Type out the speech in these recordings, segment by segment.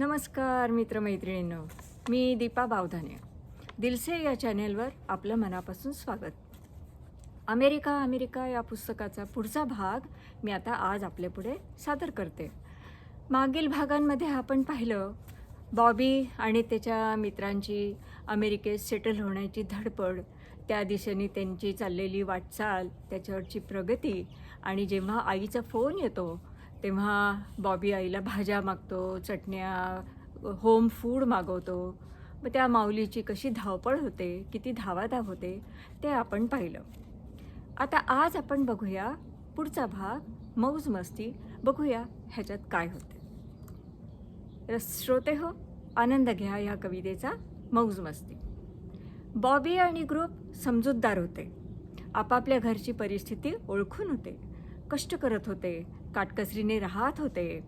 नमस्कार मित्रमैत्रिणींनो. मी दीपा बावधाने दिलसे या चॅनेलवर आपलं मनापासून स्वागत. अमेरिका अमेरिका या पुस्तकाचा पुढचा भाग मी आता आज आपल्यापुढे सादर करते. मागील भागांमध्ये आपण पाहिलं बॉबी आणि त्याच्या मित्रांची अमेरिकेत सेटल होण्याची धडपड त्या दिशेने त्यांची चाललेली वाटचाल त्याच्यावरची प्रगती आणि जेव्हा आईचा फोन येतो तेव्हा बॉबी आईला भाज्या मागतो चटण्या होम फूड मागवतो. मग त्या माऊलीची कशी धावपळ होते किती धावाधाव होते ते आपण पाहिलं. आता आज आपण बघूया पुढचा भाग मौज मस्ती बघूया ह्याच्यात काय होते. श्रोते हो आनंद घ्या ह्या कवितेचा मौज मस्ती. बॉबी आणि ग्रुप समजूतदार होते. आपापल्या घरची परिस्थिती ओळखून होते. कष्ट करत होते काटकसरीने राहत होते.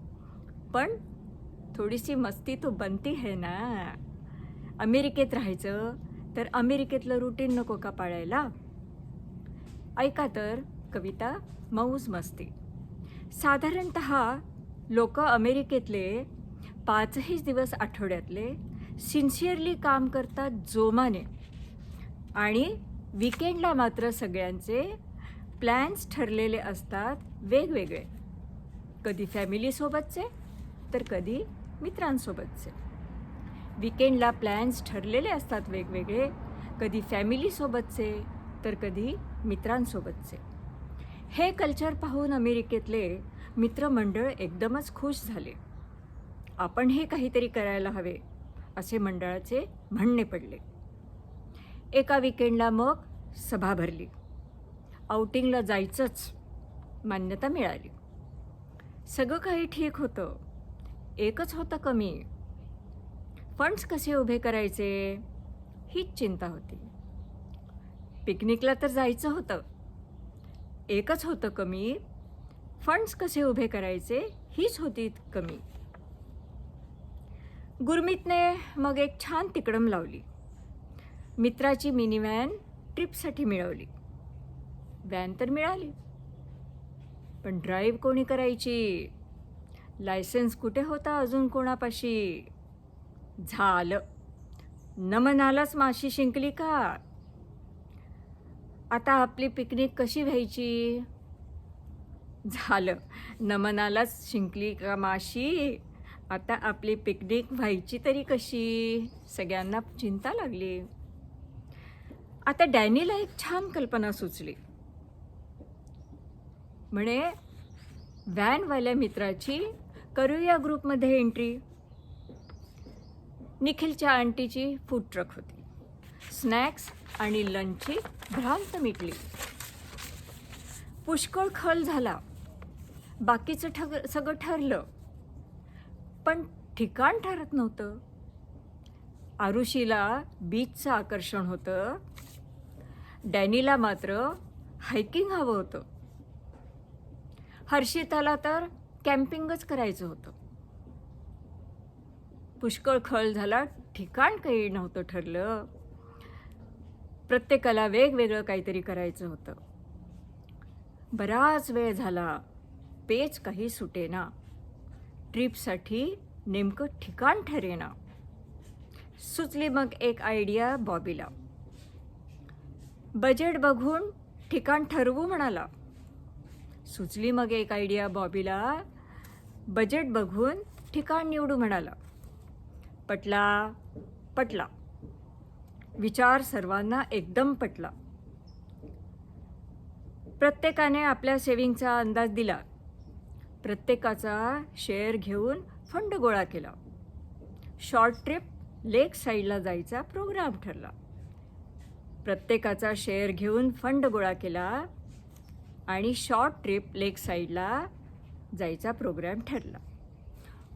पण थोडीशी मस्ती तो बनती है ना. अमेरिकेत राहायचं तर अमेरिकेतलं रुटीन नको का पाळायला? ऐका तर कविता मौज मस्ती. साधारणत लोक अमेरिकेतले पाचही दिवस आठवड्यातले सिन्सिअरली काम करतात जोमाने. आणि विकेंडला मात्र सगळ्यांचे प्लॅन्स ठरलेले असतात वेगवेगळे. कधी फॅमिलीसोबतचे तर कधी मित्रांसोबतचे. विकेंडला प्लॅन्स ठरलेले असतात वेगवेगळे. कधी फॅमिलीसोबतचे तर कधी मित्रांसोबतचे. हे कल्चर पाहून अमेरिकेतले मित्रमंडळ एकदमच खुश झाले. आपण हे काहीतरी करायला हवे असे मंडळाचे म्हणणे पडले. एका विकेंडला मग सभा भरली. आउटिंगला जायचंच मान्यता मिळाली. सगळं काही ठीक होतं. एकच होतं कमी. फंड्स कसे उभे करायचे? हीच चिंता होती. पिकनिकला तर जायचं होतं. एकच होतं कमी. फंड्स कसे उभे करायचे? हीच होती कमी. गुरमीतने मग एक छान तिकडम लावली. मित्राची मिनी व्हॅन ट्रिपसाठी मिळवली. व्हॅन तर मिळाली. पण ड्राईव्ह कोणी करायची? लायसन्स कुठे होता अजून कोणापाशी? झालं. नमनालाच माशी शिंकली का? आता आपली पिकनिक कशी व्हायची? झालं. नमनालाच शिंकली का माशी? आता आपली पिकनिक व्हायची तरी कशी? सगळ्यांना चिंता लागली. आता डॅनीला एक छान कल्पना सुचली. म्हणे व्हॅनवाल्या मित्राची करूया ग्रुपमध्ये एंट्री. निखिलच्या आंटीची फूड ट्रक होती. स्नॅक्स आणि लंचची भ्रांत मिटली. पुष्कळ खल झाला. बाकीचं ठग सगळं ठरलं. पण ठिकाण ठरत नव्हतं. आरुषीला बीचचं आकर्षण होतं. डॅनीला मात्र हायकिंग हवं होतं. हर्षिताला तर कॅम्पिंगच करायचं होतं. पुष्कळ खळ झाला ठिकाण काही नव्हतं ठरलं. प्रत्येकाला वेगवेगळं काहीतरी करायचं होतं. बराच वेळ झाला पेच काही सुटेना. ट्रिपसाठी नेमकं ठिकाण ठरेना. सुचली मग एक आयडिया बॉबीला. बजेट बघून ठिकाण ठरवू म्हणाला. सुचली मग एक आयडिया बॉबीला. बजेट बघून ठिकाण निवडू म्हणाला. पटला पटला. विचार सर्वांना एकदम पटला. प्रत्येकाने आपल्या सेविंगचा अंदाज दिला. प्रत्येकाचा शेअर घेऊन फंड गोळा केला. शॉर्ट ट्रिप लेक साईडला जायचा प्रोग्राम ठरला. प्रत्येकाचा शेअर घेऊन फंड गोळा केला. आणि शॉर्ट ट्रिप लेक साईडला जायचा प्रोग्राम ठरला.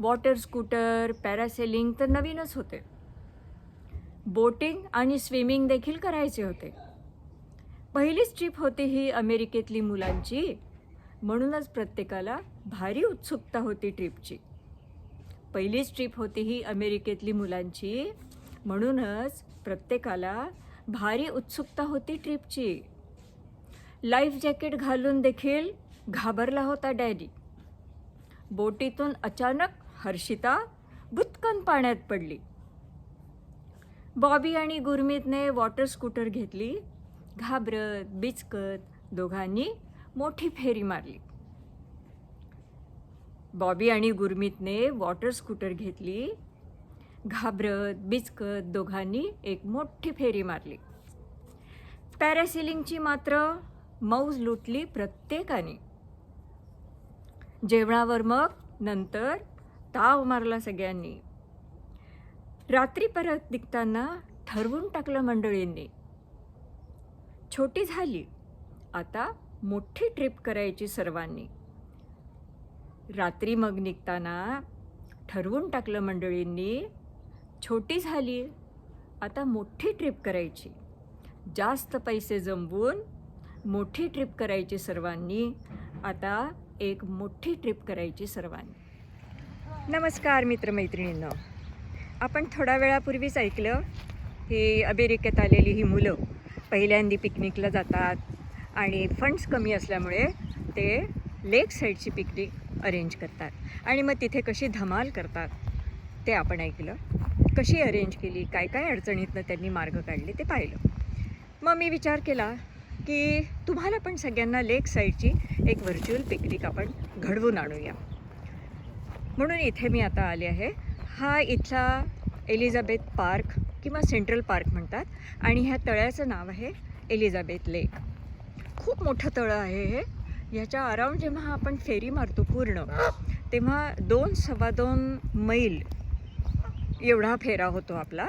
वॉटर स्कूटर पॅरासेलिंग तर नवीनच होते. बोटिंग आणि स्विमिंग देखील करायचे होते. पहिलीच ट्रिप होती ही अमेरिकेतली मुलांची म्हणूनच प्रत्येकाला भारी उत्सुकता होती ट्रिपची पहिलीच ट्रिप होती ही अमेरिकेतली मुलांची म्हणूनच प्रत्येकाला भारी उत्सुकता होती ट्रिपची लाईफ जॅकेट घालून देखील घाबरला होता डॅडी. बोटीतून अचानक हर्षिता भुतकन पाण्यात पडली. बॉबी आणि गुरमीतने वॉटर स्कूटर घेतली घाबरत बिचकत दोघांनी मोठी फेरी मारली. बॉबी आणि गुरमीतने वॉटर स्कूटर घेतली घाबरत बिचकत दोघांनी एक मोठी फेरी मारली. पॅरासिलिंगची मात्र मौज लुटली प्रत्येकाने. जेवणावर मग नंतर ताव मारला सगळ्यांनी. रात्री परत निघताना ठरवून टाकलं मंडळींनी. छोटी झाली. आता मोठी ट्रिप करायची सर्वांनी. रात्री मग निघताना ठरवून टाकलं मंडळींनी. छोटी झाली. आता मोठी ट्रिप करायची. जास्त पैसे जमवून मोठी ट्रिप करायची सर्वांनी. आता एक मोठी ट्रिप करायची सर्वांनी. नमस्कार मित्रमैत्रिणींनो. आपण थोड्या वेळापूर्वीच ऐकलं ही अमेरिकेत आलेली ही मुलं पहिल्यांदी पिकनिकला जातात आणि फंड्स कमी असल्यामुळे ते लेक साईडची पिकनिक अरेंज करतात. आणि मग तिथे कशी धमाल करतात ते आपण ऐकलं. कशी अरेंज केली काय काय अडचणीतनं त्यांनी मार्ग काढले ते पाहिलं. मग मी विचार केला की तुम्हाला पण सगळ्यांना लेक साईडची एक व्हर्च्युअल पिकनिक आपण घडवून आणूया. म्हणून इथे मी आता आले आहे. हा इथला एलिझाबेथ पार्क किंवा सेंट्रल पार्क म्हणतात आणि ह्या तळ्याचं नाव आहे एलिझाबेथ लेक खूप मोठं तळं आहे हे. ह्याच्या अराउंड जेव्हा आपण फेरी मारतो पूर्ण तेव्हा दोन सव्वा दोन मैल एवढा फेरा होतो आपला.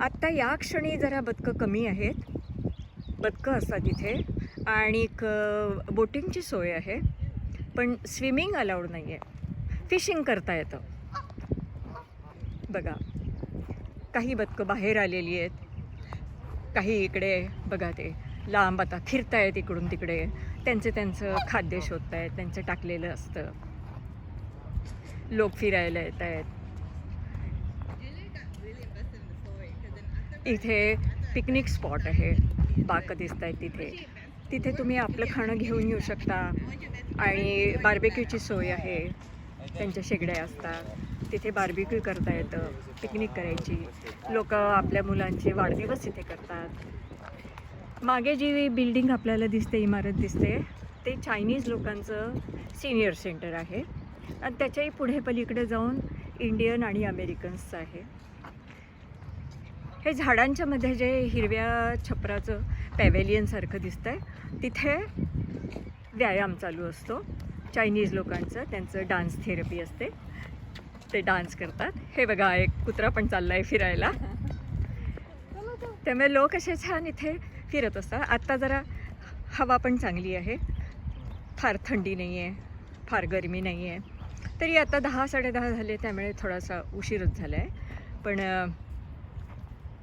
आत्ता या क्षणी जरा बदकं कमी आहेत. बदकं असतात इथे. आणि बोटिंगची सोय आहे. पण स्विमिंग अलाउड नाही आहे फिशिंग करता येतं. बघा. काही बदकं बाहेर आलेली आहेत. काही इकडे बघा ते लांब आता फिरतायत इकडून तिकडे. त्यांचं त्यांचं खाद्य शोधतायत त्यांचं टाकलेलं असतं. लोक फिरायला येत आहेत इथे पिकनिक स्पॉट आहे. बाकं दिसत आहेत तिथे. तिथे तुम्ही आपलं खाणं घेऊन येऊ शकता. आणि बार्बेक्यूची सोय आहे. त्यांच्या शेगड्या असतात. तिथे बार्बेक्यू करता येतं. पिकनिक करायची. लोक आपल्या मुलांचे वाढदिवस इथे करतात. मागे जी बिल्डिंग आपल्याला दिसते इमारत दिसते ते चायनीज लोकांचं सिनियर सेंटर आहे. आणि त्याच्याही पुढे पलीकडे जाऊन इंडियन आणि अमेरिकन्सचं आहे. हे झाडांच्या मध्ये जे हिरव्या छपराचं पॅवेलियनसारखं दिसतं आहे तिथे व्यायाम चालू असतो. चायनीज लोकांचं त्यांचं डान्स थेरपी असते. ते डान्स करतात. हे बघा एक कुत्रा पण चालला आहे फिरायला. त्यामुळे लोक असे छान इथे फिरत असतात. आत्ता जरा हवा पण चांगली आहे. फार थंडी नाही आहे फार गरमी नाही आहे तरी आता दहा साडेदहा झाले त्यामुळे थोडासा उशीरच झाला आहे पण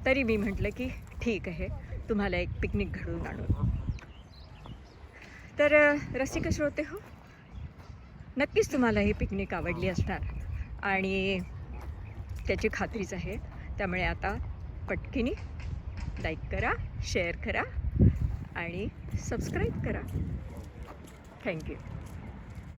तरी मी म्हटलं की ठीक आहे तुम्हाला एक पिकनिक घडवून आणू. तर रसिक श्रोते हो नक्कीच तुम्हाला ही पिकनिक आवडली असणार. आणि त्याची खात्रीच आहे. त्यामुळे आता पटकिनी लाईक करा शेअर करा आणि सबस्क्राईब करा. थँक्यू